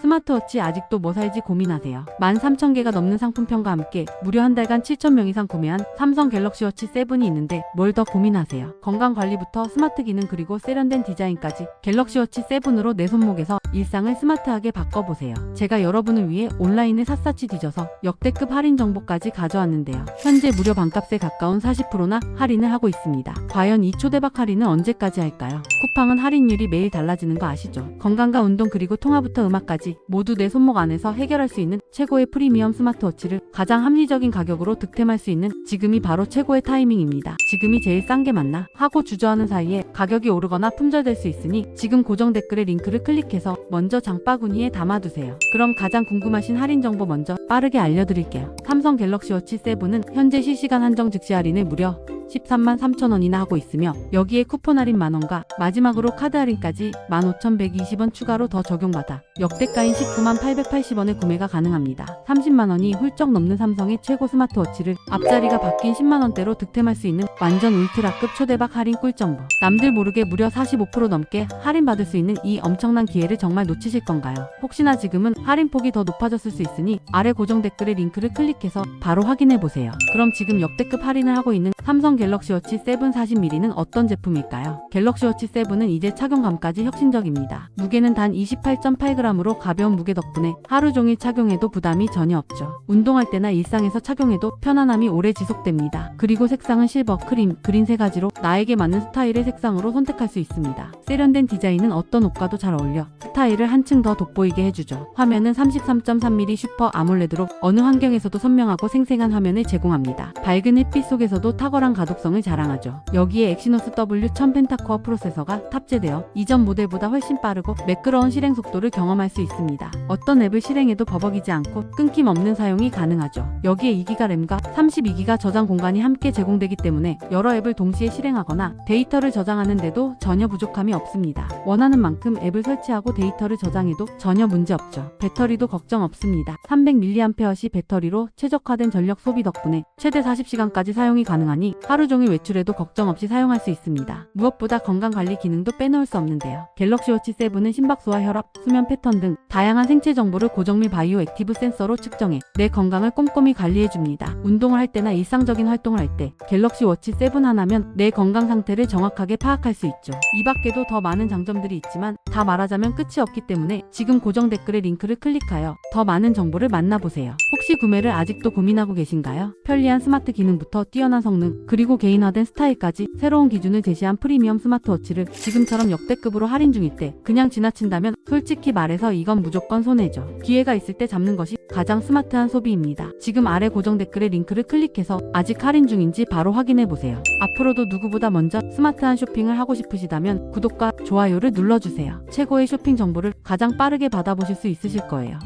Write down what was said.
스마트워치 아직도 뭐 살지 고민하세요? 13,000개가 넘는 상품평과 함께 무려 한 달간 7,000명 이상 구매한 삼성 갤럭시 워치 7이 있는데 뭘 더 고민하세요? 건강 관리부터 스마트 기능 그리고 세련된 디자인까지 갤럭시 워치 7으로 내 손목에서 일상을 스마트하게 바꿔보세요. 제가 여러분을 위해 온라인을 샅샅이 뒤져서 역대급 할인 정보까지 가져왔는데요. 현재 무려 반값에 가까운 40%나 할인을 하고 있습니다. 과연 이 초대박 할인은 언제까지 할까요? 쿠팡은 할인율이 매일 달라지는 거 아시죠? 건강과 운동 그리고 통화부터 음악까지 모두 내 손목 안에서 해결할 수 있는 최고의 프리미엄 스마트워치를 가장 합리적인 가격으로 득템할 수 있는 지금이 바로 최고의 타이밍입니다. 지금이 제일 싼 게 맞나? 하고 주저하는 사이에 가격이 오르거나 품절될 수 있으니 지금 고정 댓글의 링크를 클릭해서 먼저 장바구니에 담아두세요. 그럼 가장 궁금하신 할인 정보 먼저 빠르게 알려드릴게요. 삼성 갤럭시 워치 7은 현재 실시간 한정 즉시 할인을 무려 13만 3천 원이나 하고 있으며 여기에 쿠폰 할인 만원과 마지막으로 카드 할인까지 15,120원 추가로 더 적용받아 역대가인 19만 880원에 구매가 가능합니다. 30만 원이 훌쩍 넘는 삼성의 최고 스마트워치를 앞자리가 바뀐 10만 원대로 득템할 수 있는 완전 울트라급 초대박 할인 꿀정보. 남들 모르게 무려 45% 넘게 할인받을 수 있는 이 엄청난 기회를 정말 놓치실 건가요? 혹시나 지금은 할인폭이 더 높아졌을 수 있으니 아래 고정 댓글의 링크를 클릭해서 바로 확인해 보세요. 그럼 지금 역대급 할인을 하고 있는 삼성 갤럭시 워치 7 40mm는 어떤 제품일까요? 갤럭시 워치 7은 이제 착용감까지 혁신적입니다. 무게는 단 28.8g으로 가벼운 무게 덕분에 하루 종일 착용해도 부담이 전혀 없죠. 운동할 때나 일상에서 착용해도 편안함이 오래 지속됩니다. 그리고 색상은 실버, 크림, 그린 세 가지로 나에게 맞는 스타일의 색상으로 선택할 수 있습니다. 세련된 디자인은 어떤 옷과도 잘 어울려 스타일을 한층 더 돋보이게 해주죠. 화면은 33.3mm 슈퍼 아몰레드로 어느 환경에서도 선명하고 생생한 화면을 제공합니다. 밝은 햇빛 속에서도 탁월한 가 독성을 자랑하죠. 여기에 엑시노스 W1000 펜타코어 프로세서가 탑재되어 이전 모델보다 훨씬 빠르고 매끄러운 실행 속도를 경험할 수 있습니다. 어떤 앱을 실행해도 버벅이지 않고 끊김 없는 사용이 가능하죠. 여기에 2기가 램과 32기가 저장 공간이 함께 제공되기 때문에 여러 앱을 동시에 실행하거나 데이터를 저장하는데도 전혀 부족함이 없습니다. 원하는 만큼 앱을 설치하고 데이터를 저장해도 전혀 문제 없죠. 배터리도 걱정 없습니다. 300mAh 배터리로 최적화된 전력 소비 덕분에 최대 40시간까지 사용이 가능하니 하루 종일 외출해도 걱정 없이 사용할 수 있습니다. 무엇보다 건강 관리 기능도 빼놓을 수 없는데요. 갤럭시 워치 7은 심박수와 혈압, 수면 패턴 등 다양한 생체 정보를 고정밀 바이오 액티브 센서로 측정해 내 건강을 꼼꼼히 관리해 줍니다. 운동을 할 때나 일상적인 활동을 할 때 갤럭시 워치 7 하나면 내 건강 상태를 정확하게 파악할 수 있죠. 이 밖에도 더 많은 장점들이 있지만 다 말하자면 끝이 없기 때문에 지금 고정 댓글의 링크를 클릭하여 더 많은 정보를 만나보세요. 혹시 구매를 아직도 고민하고 계신가요? 편리한 스마트 기능부터 뛰어난 성능, 그리고 개인화된 스타일까지 새로운 기준을 제시한 프리미엄 스마트워치를 지금처럼 역대급으로 할인 중일 때 그냥 지나친다면 솔직히 말해서 이건 무조건 손해죠. 기회가 있을 때 잡는 것이 가장 스마트한 소비입니다. 지금 아래 고정 댓글의 링크를 클릭해서 아직 할인 중인지 바로 확인해 보세요. 앞으로도 누구보다 먼저 스마트한 쇼핑을 하고 싶으시다면 구독과 좋아요를 눌러주세요. 최고의 쇼핑 정보를 가장 빠르게 받아보실 수 있으실 거예요.